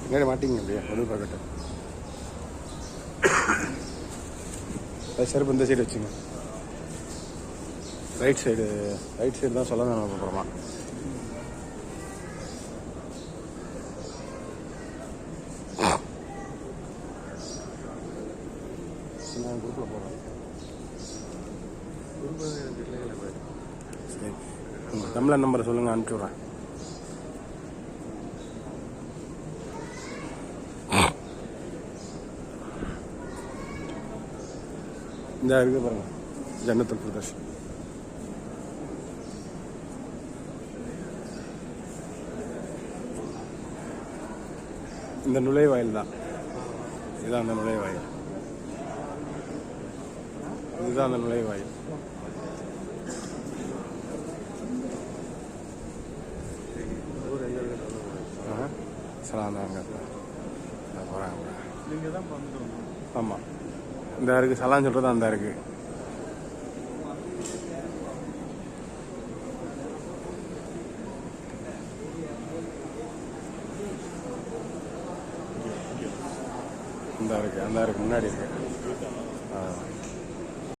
பின்னாடி மாட்டிங்க அப்படியே அது பார்க்கட்டும் செருப்பு இந்த சைடு வச்சுங்க. ரைட் சைடு ரைட் சைடு தான் சொல்ல நம்ம அப்புறமா. நான் குரூப்பில் போகிறேன் சரி. உங்கள் தமிழ் நம்பரை சொல்லுங்கள் அனுப்பிச்சி விட்றேன். இந்த இருக்கு பாருங்க. ஜன்னத்துல் பிரதர்ஷ் இந்த நுழைவாயில் தான். இதுதான் அந்த நுழைவாயில். இதுதான் அந்த நுழைவாயில். ஆஹா. சலாம் தாங்க போகிறாங்க ஆமாம் இந்த இருக்கு சலான் சொல்கிறது அந்த இருக்கு இந்த இருக்கு அந்த இருக்கு முன்னாடி இருக்கு. ஆ.